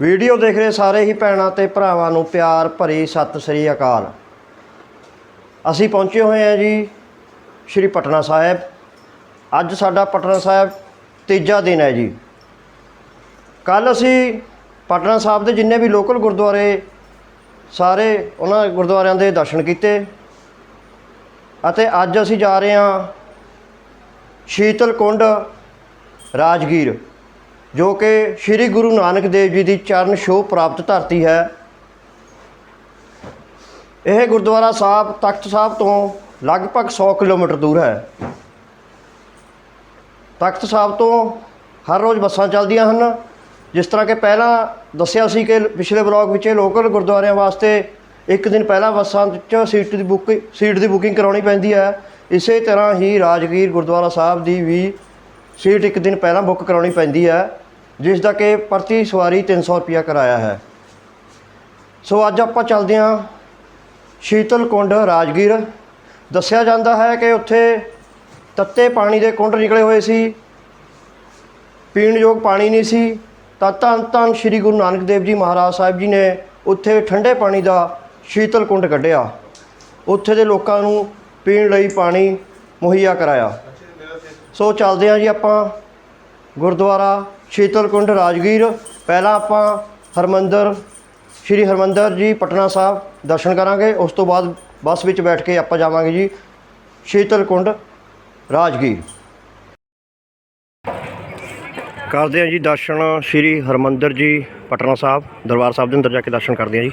Video ਦੇਖ ਰਹੇ ਸਾਰੇ ਹੀ ਭੈਣਾਂ ਤੇ ਭਰਾਵਾਂ ਨੂੰ ਪਿਆਰ ਭਰੀ ਸਤਿ ਸ੍ਰੀ ਅਕਾਲ। ਅਸੀਂ ਪਹੁੰਚੇ ਹੋਏ ਹਾਂ ਜੀ ਸ਼੍ਰੀ ਪਟਨਾ ਸਾਹਿਬ। ਅੱਜ ਸਾਡਾ ਪਟਨਾ ਸਾਹਿਬ ਤੀਜਾ ਦਿਨ ਹੈ ਜੀ। ਕੱਲ ਅਸੀਂ ਪਟਨਾ ਸਾਹਿਬ ਦੇ ਜਿੰਨੇ ਵੀ ਲੋਕਲ ਗੁਰਦੁਆਰੇ ਸਾਰੇ ਉਹਨਾਂ ਗੁਰਦੁਆਰਿਆਂ ਦੇ ਦਰਸ਼ਨ ਕੀਤੇ ਅਤੇ ਅੱਜ ਅਸੀਂ ਜਾ ਰਹੇ ਹਾਂ ਸ਼ੀਤਲ ਕੁੰਡ ਰਾਜਗੀਰ। ਜੋ ਕਿ ਸ੍ਰੀ ਗੁਰੂ ਨਾਨਕ ਦੇਵ ਜੀ ਦੀ ਚਰਨ ਛੋਹ ਪ੍ਰਾਪਤ ਧਰਤੀ ਹੈ। ਇਹ ਗੁਰਦੁਆਰਾ ਸਾਹਿਬ, ਤਖਤ ਸਾਹਿਬ ਤੋਂ ਲਗਭਗ 100 ਕਿਲੋਮੀਟਰ ਦੂਰ ਹੈ। ਤਖਤ ਸਾਹਿਬ ਤੋਂ ਹਰ ਰੋਜ਼ ਬੱਸਾਂ ਚੱਲਦੀਆਂ ਹਨ। ਜਿਸ ਤਰ੍ਹਾਂ ਕਿ ਪਹਿਲਾਂ ਦੱਸਿਆ ਸੀ ਕਿ ਪਿਛਲੇ ਬਲੌਗ ਵਿੱਚ ਲੋਕਲ ਗੁਰਦੁਆਰਿਆਂ ਵਾਸਤੇ ਇੱਕ ਦਿਨ ਪਹਿਲਾਂ ਬੱਸਾਂ 'ਚ ਸੀਟ ਦੀ ਬੁੱਕ ਸੀਟ ਦੀ ਬੁਕਿੰਗ ਕਰਾਉਣੀ ਪੈਂਦੀ ਹੈ। ਇਸੇ ਤਰ੍ਹਾਂ ਹੀ ਰਾਜਗੀਰ ਗੁਰਦੁਆਰਾ ਸਾਹਿਬ ਦੀ ਵੀ ਸੀਟ ਇੱਕ ਦਿਨ ਪਹਿਲਾਂ ਬੁੱਕ ਕਰਾਉਣੀ ਪੈਂਦੀ ਹੈ, ਜਿਸ ਦਾ ਕਿ ਪ੍ਰਤੀ ਸਵਾਰੀ 300 ਰੁਪਿਆ ਕਰਾਇਆ ਹੈ। ਸੋ ਅੱਜ ਆਪਾਂ ਚੱਲਦੇ ਹਾਂ ਸ਼ੀਤਲ ਕੁੰਡ ਰਾਜਗੀਰ। ਦੱਸਿਆ ਜਾਂਦਾ ਹੈ ਕਿ ਉੱਥੇ ਤੱਤੇ ਪਾਣੀ ਦੇ ਕੁੰਡ ਨਿਕਲੇ ਹੋਏ ਸੀ। ਪੀਣ ਯੋਗ ਪਾਣੀ ਨਹੀਂ ਸੀ। ਤਾਂ ਧੰਨ ਧੰਨ ਸ੍ਰੀ ਗੁਰੂ ਨਾਨਕ ਦੇਵ ਜੀ ਮਹਾਰਾਜ ਸਾਹਿਬ ਜੀ ਨੇ ਉੱਥੇ ਠੰਡੇ ਪਾਣੀ ਦਾ ਸ਼ੀਤਲ ਕੁੰਡ ਕੱਢਿਆ। ਉੱਥੇ ਦੇ ਲੋਕਾਂ ਨੂੰ ਪੀਣ ਲਈ ਪਾਣੀ ਮੁਹੱਈਆ ਕਰਾਇਆ। ਸੋ ਚੱਲਦੇ ਹਾਂ ਜੀ ਆਪਾਂ ਗੁਰਦੁਆਰਾ ਸ਼ੀਤਲਕੁੰਡ ਰਾਜਗੀਰ। ਪਹਿਲਾਂ ਆਪਾਂ ਹਰਮੰਦਰ, ਸ਼੍ਰੀ ਹਰਮੰਦਰ ਜੀ ਪਟਨਾ ਸਾਹਿਬ ਦਰਸ਼ਨ ਕਰਾਂਗੇ। ਉਸ ਤੋਂ ਬਾਅਦ ਬੱਸ ਵਿੱਚ ਬੈਠ ਕੇ ਆਪਾਂ ਜਾਵਾਂਗੇ ਜੀ ਸ਼ੀਤਲਕੁੰਡ ਰਾਜਗੀਰ। ਕਰਦੇ ਹਾਂ ਜੀ ਦਰਸ਼ਨ ਸ਼੍ਰੀ ਹਰਮੰਦਰ ਜੀ ਪਟਨਾ ਸਾਹਿਬ, ਦਰਬਾਰ ਸਾਹਿਬ ਦੇ ਅੰਦਰ ਜਾ ਕੇ ਦਰਸ਼ਨ ਕਰਦੇ ਹਾਂ ਜੀ।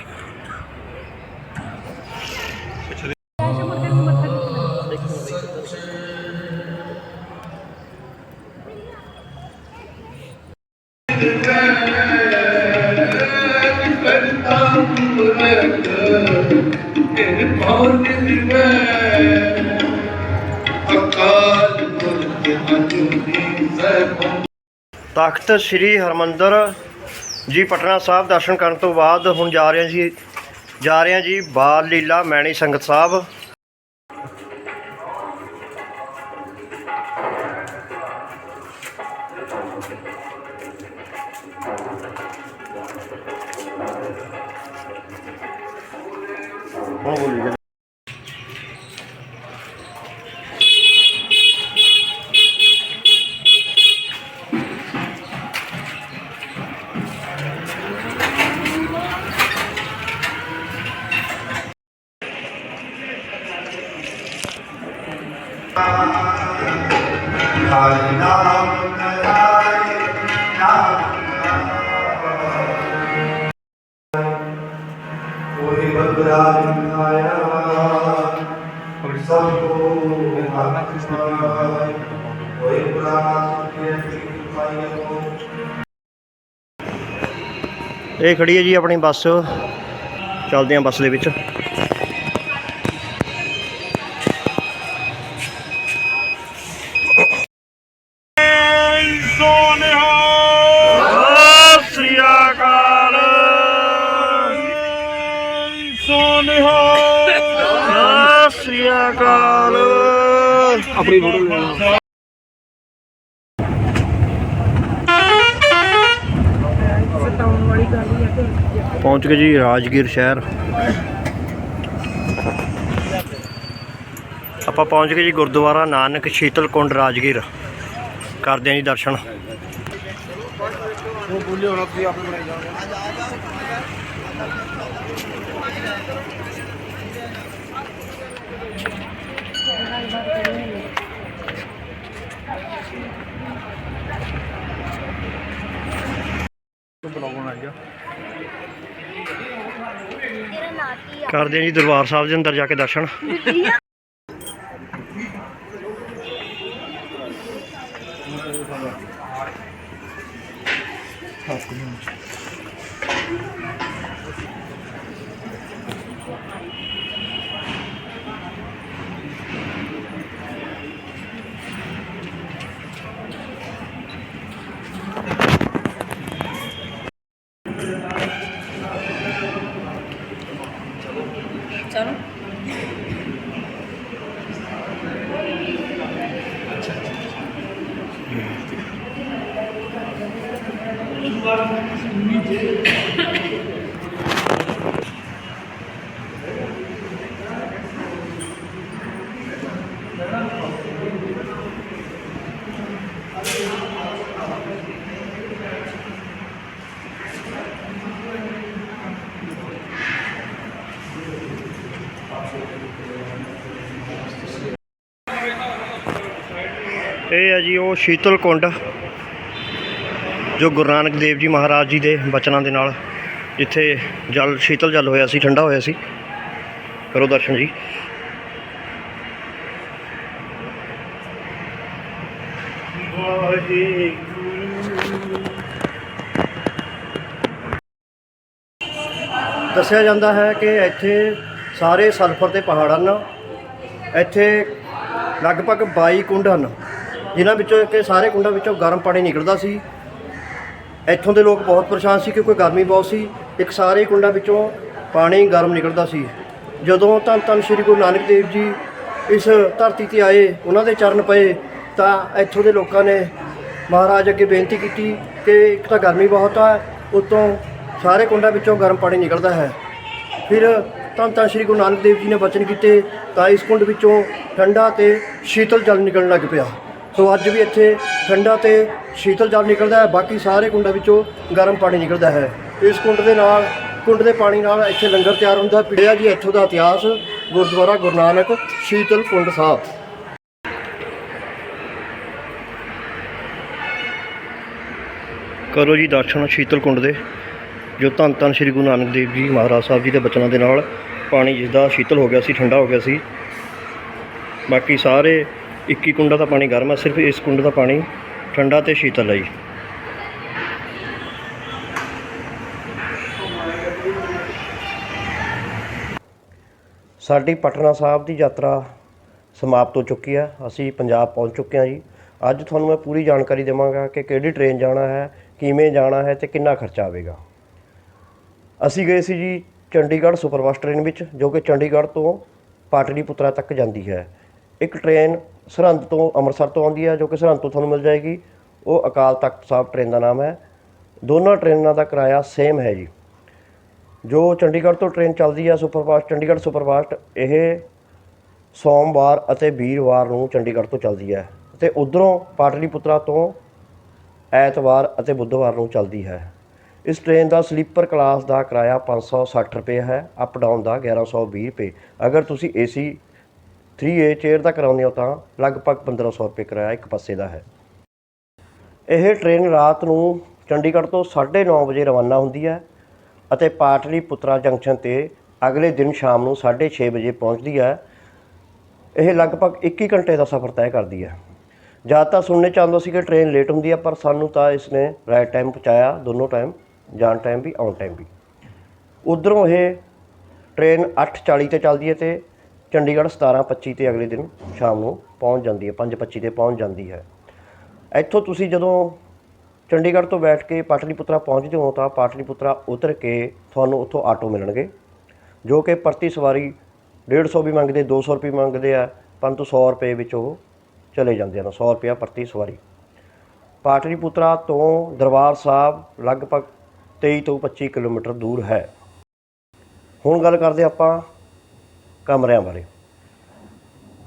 ਤਖਤ ਸ੍ਰੀ ਹਰਮੰਦਰ ਜੀ ਪਟਨਾ ਸਾਹਿਬ ਦਰਸ਼ਨ ਕਰਨ ਤੋਂ ਬਾਅਦ ਹੁਣ ਜਾ ਰਹੇ ਹਾਂ ਜੀ, ਜਾ ਰਹੇ ਹਾਂ ਜੀ ਬਾਲ ਲੀਲਾ ਮੈਣੀ ਸੰਗਤ ਸਾਹਿਬ। ਹੁਣ ਬੋਲੀ ਹਰਿ ਨਾਮ ਕਰਾਏ ਨਾਮ ਕੋਈ ਬਦਰਾਜ ਆਇਆ ਸਭ ਕੋ ਮਾਨਾ ਕ੍ਰਿਸ਼ਨ ਕੋਈ ਪੁਰਾਣਾ ਸੁਖੇ ਪਾਈਓ ਇਹ ਖੜੀ ਹੈ ਜੀ ਆਪਣੀ ਬੱਸ। ਚੱਲਦੇ ਹਾਂ ਬੱਸ ਦੇ ਵਿੱਚ। ਅਕਾਲ। ਆਪਣੀ ਫੋਟੋ ਪਹੁੰਚ ਗਏ ਜੀ ਰਾਜਗੀਰ ਸ਼ਹਿਰ। ਆਪਾਂ ਪਹੁੰਚ ਗਏ ਜੀ ਗੁਰਦੁਆਰਾ ਨਾਨਕ ਸ਼ੀਤਲ ਕੁੰਡ ਰਾਜਗੀਰ। ਕਰਦੇ ਹਾਂ ਜੀ ਦਰਸ਼ਨ। ਕਰਦੇ ਹਾਂ ਜੀ ਦਰਬਾਰ ਸਾਹਿਬ ਦੇ ਅੰਦਰ ਜਾ ਕੇ ਦਰਸ਼ਨ। Thank you. ਇਹ ਹੈ ਜੀ ਉਹ ਸ਼ੀਤਲ ਕੁੰਡ, ਜੋ ਗੁਰੂ ਨਾਨਕ ਦੇਵ ਜੀ ਮਹਾਰਾਜ ਜੀ ਦੇ ਬਚਨਾਂ ਦੇ ਨਾਲ ਜਿੱਥੇ ਜਲ, ਸ਼ੀਤਲ ਜਲ ਹੋਇਆ ਸੀ, ਠੰਡਾ ਹੋਇਆ ਸੀ। ਕਰੋ ਦਰਸ਼ਨ ਜੀ। ਦੱਸਿਆ ਜਾਂਦਾ ਹੈ ਕਿ ਇੱਥੇ ਸਾਰੇ ਸਲਫਰ ਦੇ ਪਹਾੜ ਹਨ। ਇੱਥੇ ਲਗਭਗ 22 ਕੁੰਡ ਹਨ। ਜਿਨ੍ਹਾਂ ਵਿੱਚੋਂ ਕਿ ਸਾਰੇ ਕੁੰਡਾਂ ਵਿੱਚੋਂ ਗਰਮ ਪਾਣੀ ਨਿਕਲਦਾ ਸੀ। ਇੱਥੋਂ ਦੇ ਲੋਕ ਬਹੁਤ ਪਰੇਸ਼ਾਨ ਸੀ ਕਿਉਂਕਿ ਗਰਮੀ ਬਹੁਤ ਸੀ। ਇੱਕ ਸਾਰੇ ਕੁੰਡਾਂ ਵਿੱਚੋਂ ਪਾਣੀ ਗਰਮ ਨਿਕਲਦਾ ਸੀ। ਜਦੋਂ ਧੰਨ ਧੰਨ ਸ੍ਰੀ ਗੁਰੂ ਨਾਨਕ ਦੇਵ ਜੀ ਇਸ ਧਰਤੀ ਤੇ ਆਏ, ਉਹਨਾਂ ਦੇ ਚਰਨ ਪਏ, ਤਾਂ ਇੱਥੋਂ ਦੇ ਲੋਕਾਂ ਨੇ ਮਹਾਰਾਜ ਅੱਗੇ ਬੇਨਤੀ ਕੀਤੀ ਕਿ ਇੱਕ ਤਾਂ ਗਰਮੀ ਬਹੁਤ ਆ, ਉਤੋਂ ਸਾਰੇ ਕੁੰਡਾਂ ਵਿੱਚੋਂ ਗਰਮ ਪਾਣੀ ਨਿਕਲਦਾ ਹੈ। ਫਿਰ ਧੰਨ ਧੰਨ ਸ੍ਰੀ ਗੁਰੂ ਨਾਨਕ ਦੇਵ ਜੀ ਨੇ ਬਚਨ ਕੀਤੇ, ਤਾਂ ਇਸ ਕੁੰਡ ਵਿੱਚੋਂ ਠੰਡਾ ਤੇ ਸ਼ੀਤਲ ਜਲ ਨਿਕਲਣ ਲੱਗ ਪਿਆ। ਸੋ ਅੱਜ ਵੀ ਇੱਥੇ ਠੰਡਾ ਤੇ ਸ਼ੀਤਲ ਜਲ ਨਿਕਲਦਾ ਹੈ, ਬਾਕੀ ਸਾਰੇ ਕੁੰਡਾਂ ਵਿੱਚੋਂ ਗਰਮ ਪਾਣੀ ਨਿਕਲਦਾ ਹੈ। ਇਸ ਕੁੰਡ ਦੇ ਨਾਲ, ਕੁੰਡ ਦੇ ਪਾਣੀ ਨਾਲ ਇੱਥੇ ਲੰਗਰ ਤਿਆਰ ਹੁੰਦਾ ਪੀੜਿਆ ਜੀ, ਇੱਥੋਂ ਦਾ ਇਤਿਹਾਸ, ਗੁਰਦੁਆਰਾ ਗੁਰੂ ਨਾਨਕ, ਸ਼ੀਤਲ ਕੁੰਡ ਸਾਹਿਬ। ਕਰੋ ਜੀ ਦਰਸ਼ਨ ਸ਼ੀਤਲ ਕੁੰਡ ਦੇ, ਜੋ ਧੰਨ ਧੰਨ ਸ੍ਰੀ ਗੁਰੂ ਨਾਨਕ ਦੇਵ ਜੀ ਮਹਾਰਾਜ ਸਾਹਿਬ ਜੀ ਦੇ ਬਚਨਾਂ ਦੇ ਨਾਲ ਪਾਣੀ ਜਿਸਦਾ ਸ਼ੀਤਲ ਹੋ ਗਿਆ ਸੀ, ਠੰਡਾ ਹੋ ਗਿਆ ਸੀ। ਬਾਕੀ ਸਾਰੇ 21 ਕੁੰਡਾਂ ਦਾ ਪਾਣੀ ਗਰਮ ਹੈ ਸਿਰਫ ਇਸ ਕੁੰਡ ਦਾ ਪਾਣੀ ਠੰਡਾ ਤੇ ਸ਼ੀਤਲ ਹੈ ਜੀ। ਸਾਡੀ ਪਟਨਾ ਸਾਹਿਬ ਦੀ ਯਾਤਰਾ ਸਮਾਪਤ ਹੋ ਚੁੱਕੀ ਹੈ ਅਸੀਂ ਪੰਜਾਬ ਪਹੁੰਚ ਚੁੱਕੇ ਹਾਂ ਜੀ। ਅੱਜ ਤੁਹਾਨੂੰ ਮੈਂ ਪੂਰੀ ਜਾਣਕਾਰੀ ਦੇਵਾਂਗਾ ਕਿ ਕਿਹੜੀ ਟ੍ਰੇਨ ਜਾਣਾ ਹੈ, ਕਿਵੇਂ ਜਾਣਾ ਹੈ ਤੇ ਕਿੰਨਾ ਖਰਚਾ ਆਵੇਗਾ। ਅਸੀਂ ਗਏ ਸੀ ਜੀ ਚੰਡੀਗੜ੍ਹ ਸੁਪਰਫਾਸਟ ਟ੍ਰੇਨ ਵਿੱਚ, ਜੋ ਕਿ ਚੰਡੀਗੜ੍ਹ ਤੋਂ ਪਾਟਲੀਪੁੱਤਰਾ ਤੱਕ ਜਾਂਦੀ ਹੈ। ਇੱਕ ਟ੍ਰੇਨ ਸਰਹੰਦ ਤੋਂ ਅੰਮ੍ਰਿਤਸਰ ਤੋਂ ਆਉਂਦੀ ਹੈ, ਜੋ ਕਿ ਸਰਹੰਦ ਤੋਂ ਤੁਹਾਨੂੰ ਮਿਲ ਜਾਏਗੀ। ਉਹ ਅਕਾਲ ਤਖਤ ਸਾਹਿਬ ਟ੍ਰੇਨ ਦਾ ਨਾਮ ਹੈ। ਦੋਨਾਂ ਟ੍ਰੇਨਾਂ ਦਾ ਕਿਰਾਇਆ ਸੇਮ ਹੈ ਜੀ। ਜੋ ਚੰਡੀਗੜ੍ਹ ਤੋਂ ਟ੍ਰੇਨ ਚੱਲਦੀ ਹੈ, ਸੁਪਰਫਾਸਟ, ਚੰਡੀਗੜ੍ਹ ਸੁਪਰਫਾਸਟ, ਇਹ ਸੋਮਵਾਰ ਅਤੇ ਵੀਰਵਾਰ ਨੂੰ ਚੰਡੀਗੜ੍ਹ ਤੋਂ ਚੱਲਦੀ ਹੈ ਤੇ ਉਧਰੋਂ ਪਾਟਲੀਪੁੱਤਰਾ ਤੋਂ ਐਤਵਾਰ ਅਤੇ ਬੁੱਧਵਾਰ ਨੂੰ ਚੱਲਦੀ ਹੈ। ਇਸ ਟ੍ਰੇਨ ਦਾ ਸਲੀਪਰ ਕਲਾਸ ਦਾ ਕਿਰਾਇਆ 560 ਰੁਪਏ ਹੈ, ਅਪ ਡਾਊਨ ਦਾ 1120 ਰੁਪਏ। ਅਗਰ ਤੁਸੀਂ ਏਸੀ 3A ਚੇਅਰ ਦਾ ਕਰਾਉਂਦੇ ਹੋ ਤਾਂ ਲਗਭਗ 1500 ਰੁਪਏ ਕਿਰਾਇਆ ਇੱਕ ਪਾਸੇ ਦਾ ਹੈ। ਇਹ ਟ੍ਰੇਨ ਰਾਤ ਨੂੰ ਚੰਡੀਗੜ੍ਹ ਤੋਂ 9:30 ਵਜੇ ਰਵਾਨਾ ਹੁੰਦੀ ਹੈ ਅਤੇ ਪਾਟਲੀ ਪੁੱਤਰਾ ਜੰਕਸ਼ਨ ਤੇ ਅਗਲੇ ਦਿਨ ਸ਼ਾਮ ਨੂੰ 6:30 ਵਜੇ ਪਹੁੰਚਦੀ ਹੈ। ਇਹ ਲਗਭਗ 21 ਘੰਟੇ ਦਾ ਸਫ਼ਰ ਤੈਅ ਕਰਦੀ ਹੈ। ਜ਼ਿਆਦਾ ਤਾਂ ਸੁਣਨੇ ਚਾਹੁੰਦਾ ਸੀ ਕਿ ਟ੍ਰੇਨ ਲੇਟ ਹੁੰਦੀ ਹੈ, ਪਰ ਸਾਨੂੰ ਤਾਂ ਇਸਨੇ ਰਾਈਟ ਟਾਈਮ ਪਹੁੰਚਾਇਆ ਦੋਨੋਂ ਟਾਈਮ ਜਾਣ ਟਾਈਮ ਵੀ, ਆਉਣ ਟਾਈਮ ਵੀ। ਉਧਰੋਂ ਇਹ ਟ੍ਰੇਨ 8:40 ਤੇ ਚੱਲਦੀ ਹੈ ਤੇ ਚੰਡੀਗੜ੍ਹ 17:25 ਤੇ ਅਗਲੇ ਦਿਨ ਸ਼ਾਮ ਨੂੰ ਪਹੁੰਚ ਜਾਂਦੀ ਹੈ 5:25 ਤੇ ਪਹੁੰਚ ਜਾਂਦੀ ਹੈ। ਇੱਥੋਂ ਤੁਸੀਂ ਜਦੋਂ ਚੰਡੀਗੜ੍ਹ ਤੋਂ ਬੈਠ ਕੇ ਪਾਟਲੀਪੁੱਤਰਾ ਪਹੁੰਚਦੇ ਹੋ ਤਾਂ ਪਾਟਲੀਪੁੱਤਰਾ ਉਤਰ ਕੇ ਤੁਹਾਨੂੰ ਉੱਥੋਂ ਆਟੋ ਮਿਲਣਗੇ, ਜੋ ਕਿ ਪ੍ਰਤੀ ਸਵਾਰੀ 150 ਵੀ ਮੰਗਦੇ 200 ਰੁਪਏ ਮੰਗਦੇ ਆ, ਪਰੰਤੂ 100 ਰੁਪਏ ਵਿੱਚ ਉਹ ਚਲੇ ਜਾਂਦੇ ਹਨ 100 ਰੁਪਇਆ ਪ੍ਰਤੀ ਸਵਾਰੀ। ਪਾਟਲੀਪੁੱਤਰਾ ਤੋਂ ਦਰਬਾਰ ਸਾਹਿਬ ਲਗਭਗ 23 ਤੋਂ 25 ਕਿਲੋਮੀਟਰ ਦੂਰ ਹੈ। ਹੁਣ ਗੱਲ ਕਰਦੇ ਆਪਾਂ ਕਮਰਿਆਂ ਬਾਰੇ।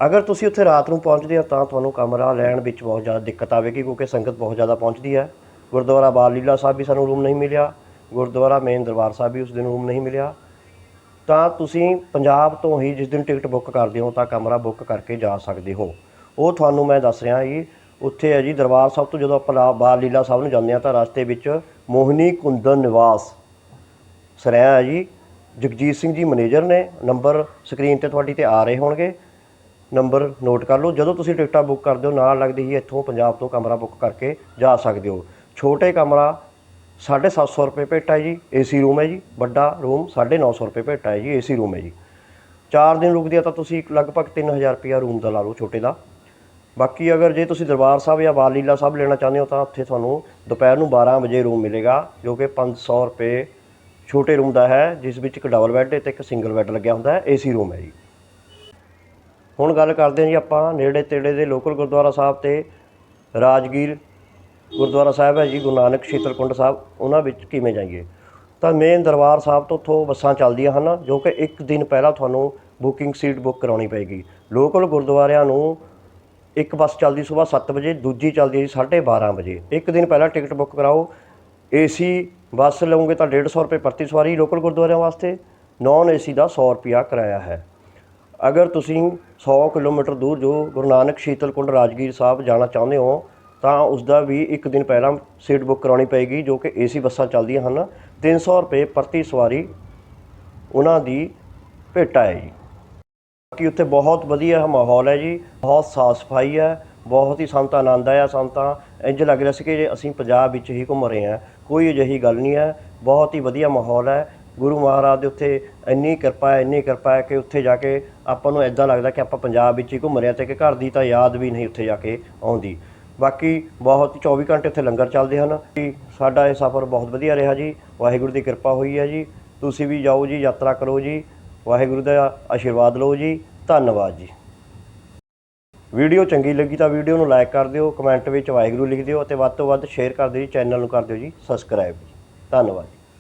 ਅਗਰ ਤੁਸੀਂ ਉੱਥੇ ਰਾਤ ਨੂੰ ਪਹੁੰਚਦੇ ਹੋ ਤਾਂ ਤੁਹਾਨੂੰ ਕਮਰਾ ਲੈਣ ਵਿੱਚ ਬਹੁਤ ਜ਼ਿਆਦਾ ਦਿੱਕਤ ਆਵੇਗੀ ਕਿਉਂਕਿ ਸੰਗਤ ਬਹੁਤ ਜ਼ਿਆਦਾ ਪਹੁੰਚਦੀ ਹੈ। ਗੁਰਦੁਆਰਾ ਬਾਲ ਲੀਲਾ ਸਾਹਿਬ ਵੀ ਸਾਨੂੰ ਰੂਮ ਨਹੀਂ ਮਿਲਿਆ। ਗੁਰਦੁਆਰਾ ਮੇਨ ਦਰਬਾਰ ਸਾਹਿਬ ਵੀ ਉਸ ਦਿਨ ਰੂਮ ਨਹੀਂ ਮਿਲਿਆ। ਤਾਂ ਤੁਸੀਂ ਪੰਜਾਬ ਤੋਂ ਹੀ ਜਿਸ ਦਿਨ ਟਿਕਟ ਬੁੱਕ ਕਰਦੇ ਹੋ ਤਾਂ ਕਮਰਾ ਬੁੱਕ ਕਰਕੇ ਜਾ ਸਕਦੇ ਹੋ। ਉਹ ਤੁਹਾਨੂੰ ਮੈਂ ਦੱਸ ਰਿਹਾ ਜੀ, ਉੱਥੇ ਹੈ ਜੀ ਦਰਬਾਰ ਸਾਹਿਬ ਤੋਂ ਜਦੋਂ ਆਪਾਂ ਲਾ- ਬਾਲ ਲੀਲਾ ਸਾਹਿਬ ਨੂੰ ਜਾਂਦੇ ਹਾਂ ਤਾਂ ਰਸਤੇ ਵਿੱਚ ਮੋਹਨੀ ਕੁੰਦਨ ਨਿਵਾਸ। ਸਰਿਆ ਹੈ ਜੀ? ਜਗਜੀਤ ਸਿੰਘ ਜੀ ਮੈਨੇਜਰ ਨੇ ਨੰਬਰ ਸਕਰੀਨ ਤੇ ਤੁਹਾਡੀ ਤੇ ਆ ਰਹੇ ਹੋਣਗੇ। ਨੰਬਰ ਨੋਟ ਕਰ ਲਓ, ਜਦੋਂ ਤੁਸੀਂ ਟਿਕਟਾਂ ਬੁੱਕ ਕਰਦੇ ਹੋ, ਨਾਲ ਲੱਗਦੀ ਹੀ ਇੱਥੋਂ ਪੰਜਾਬ ਤੋਂ ਕਮਰਾ ਬੁੱਕ ਕਰਕੇ ਜਾ ਸਕਦੇ ਹੋ। ਛੋਟੇ ਕਮਰਾ 750 ਰੁਪਏ ਭੇਟਾ ਹੈ ਜੀ, ਏਸੀ ਰੂਮ ਹੈ ਜੀ, ਵੱਡਾ ਰੂਮ 950 ਰੁਪਏ ਭੇਟਾ ਹੈ ਜੀ, ਏਸੀ ਰੂਮ ਹੈ ਜੀ। 4 ਦਿਨ ਰੁਕਦੇ ਆ ਤਾਂ ਤੁਸੀਂ ਲਗਭਗ 3000 ਰੁਪਿਆ ਰੂਮ ਦਾ ਲਾ ਲਓ ਛੋਟੇ ਦਾ। ਬਾਕੀ ਅਗਰ ਜੇ ਤੁਸੀਂ ਦਰਬਾਰ ਸਾਹਿਬ ਜਾਂ ਬਾਲ ਲੀਲਾ ਸਾਹਿਬ ਲੈਣਾ ਚਾਹੁੰਦੇ ਹੋ ਤਾਂ ਉੱਥੇ ਤੁਹਾਨੂੰ ਦੁਪਹਿਰ ਨੂੰ 12 ਵਜੇ ਰੂਮ ਮਿਲੇਗਾ, ਜੋ ਕਿ 500 ਰੁਪਏ ਛੋਟੇ ਰੂਮ ਦਾ ਹੈ, ਜਿਸ ਵਿੱਚ ਇੱਕ ਡਬਲ ਬੈੱਡ ਤੇ ਇੱਕ ਸਿੰਗਲ ਬੈੱਡ ਲੱਗਿਆ ਹੁੰਦਾ ਹੈ ਏਸੀ ਰੂਮ ਹੈ ਜੀ। ਹੁਣ ਗੱਲ ਕਰਦੇ ਹਾਂ ਜੀ ਆਪਾਂ ਨੇੜੇ ਤੇੜੇ ਦੇ ਲੋਕਲ ਗੁਰਦੁਆਰਾ ਸਾਹਿਬ ਤੇ ਰਾਜਗੀਰ ਗੁਰਦੁਆਰਾ ਸਾਹਿਬ ਹੈ ਜੀ, ਗੁਰੂ ਨਾਨਕ ਸ਼ੀਤਲਕੁੰਡ ਸਾਹਿਬ, ਉਹਨਾਂ ਵਿੱਚ ਕਿਵੇਂ ਜਾਈਏ? ਤਾਂ ਮੇਨ ਦਰਬਾਰ ਸਾਹਿਬ ਤੋਂ ਉੱਥੋਂ ਬੱਸਾਂ ਚੱਲਦੀਆਂ ਹਨ, ਜੋ ਕਿ ਇੱਕ ਦਿਨ ਪਹਿਲਾਂ ਤੁਹਾਨੂੰ ਬੁਕਿੰਗ ਸੀਟ ਬੁੱਕ ਕਰਾਉਣੀ ਪਏਗੀ। ਲੋਕਲ ਗੁਰਦੁਆਰਿਆਂ ਨੂੰ ਇੱਕ ਬੱਸ ਚੱਲਦੀ ਸਵੇਰ 7 ਵਜੇ, ਦੂਜੀ ਚੱਲਦੀ ਹੈ ਜੀ 12:30 ਵਜੇ। ਇੱਕ ਦਿਨ ਪਹਿਲਾਂ ਟਿਕਟ ਬੁੱਕ ਕਰਾਓ ਏਸੀ ਬੱਸ ਲਓਗੇ ਤਾਂ 150 ਰੁਪਏ ਪ੍ਰਤੀ ਸਵਾਰੀ ਲੋਕਲ ਗੁਰਦੁਆਰਿਆਂ ਵਾਸਤੇ, ਨਾਨ ਏਸੀ ਦਾ 100 ਰੁਪਿਆ ਕਿਰਾਇਆ ਹੈ। ਅਗਰ ਤੁਸੀਂ 100 ਕਿਲੋਮੀਟਰ ਦੂਰ ਜੋ ਗੁਰੂ ਨਾਨਕ ਸ਼ੀਤਲ ਕੁੰਡ ਰਾਜਗੀਰ ਸਾਹਿਬ ਜਾਣਾ ਚਾਹੁੰਦੇ ਹੋ, ਤਾਂ ਉਸ ਦਾ ਵੀ ਇੱਕ ਦਿਨ ਪਹਿਲਾਂ ਸੀਟ ਬੁੱਕ ਕਰਾਉਣੀ ਪਏਗੀ ਜੋ ਕਿ ਏਸੀ ਬੱਸਾਂ ਚੱਲਦੀਆਂ ਹਨ। 300 ਰੁਪਏ ਪ੍ਰਤੀ ਸਵਾਰੀ ਉਹਨਾਂ ਦੀ ਭੇਟਾ ਹੈ ਜੀ। ਬਾਕੀ ਉੱਥੇ ਬਹੁਤ ਵਧੀਆ ਮਾਹੌਲ ਹੈ ਜੀ, ਬਹੁਤ ਸਾਫ਼ ਸਫ਼ਾਈ ਹੈ, ਬਹੁਤ ਹੀ ਸੰਤ ਆਨੰਦ ਆਇਆ ਸੰਤਾਂ। ਇੰਜ ਲੱਗ ਰਿਹਾ ਸੀ ਕਿ ਜੇ ਅਸੀਂ ਪੰਜਾਬ ਵਿੱਚ ਹੀ ਘੁੰਮ ਰਹੇ ਹਾਂ ਕੋਈ ਅਜਿਹੀ ਗੱਲ ਨਹੀਂ ਹੈ। ਬਹੁਤ ਹੀ ਵਧੀਆ ਮਾਹੌਲ ਹੈ। ਗੁਰੂ ਮਹਾਰਾਜ ਦੇ ਉੱਥੇ ਇੰਨੀ ਕਿਰਪਾ ਹੈ, ਇੰਨੀ ਕਿਰਪਾ ਹੈ ਕਿ ਉੱਥੇ ਜਾ ਕੇ ਆਪਾਂ ਨੂੰ ਇੱਦਾਂ ਲੱਗਦਾ ਕਿ ਆਪਾਂ ਪੰਜਾਬ ਵਿੱਚ ਹੀ ਘੁੰਮ ਰਹੇ ਹਾਂ ਅਤੇ ਕਿ ਘਰ ਦੀ ਤਾਂ ਯਾਦ ਵੀ ਨਹੀਂ ਉੱਥੇ ਜਾ ਕੇ ਆਉਂਦੀ। ਬਾਕੀ ਬਹੁਤ ਹੀ 24 ਘੰਟੇ ਉੱਥੇ ਲੰਗਰ ਚੱਲਦੇ ਹਨ। ਕਿ ਸਾਡਾ ਇਹ ਸਫ਼ਰ ਬਹੁਤ ਵਧੀਆ ਰਿਹਾ ਜੀ। ਵਾਹਿਗੁਰੂ ਦੀ ਕਿਰਪਾ ਹੋਈ ਹੈ ਜੀ। ਤੁਸੀਂ ਵੀ ਜਾਓ ਜੀ, ਯਾਤਰਾ ਕਰੋ ਜੀ। ਵਾਹਿਗੁਰੂ ਦਾ ਆਸ਼ੀਰਵਾਦ ਲਓ ਜੀ। ਧੰਨਵਾਦ ਜੀ। ਵੀਡੀਓ ਚੰਗੀ ਲੱਗੀ ਤਾਂ ਵੀਡੀਓ ਨੂੰ ਲਾਈਕ ਕਰ ਦਿਓ, ਕਮੈਂਟ ਵਿੱਚ ਵਾਹਿਗੁਰੂ ਲਿਖ ਦਿਓ ਅਤੇ ਵੱਧ ਤੋਂ ਵੱਧ ਸ਼ੇਅਰ ਕਰ ਦਿਓ ਜੀ, ਚੈਨਲ ਨੂੰ ਕਰ ਦਿਓ ਜੀ ਸਬਸਕ੍ਰਾਈਬ ਧੰਨਵਾਦ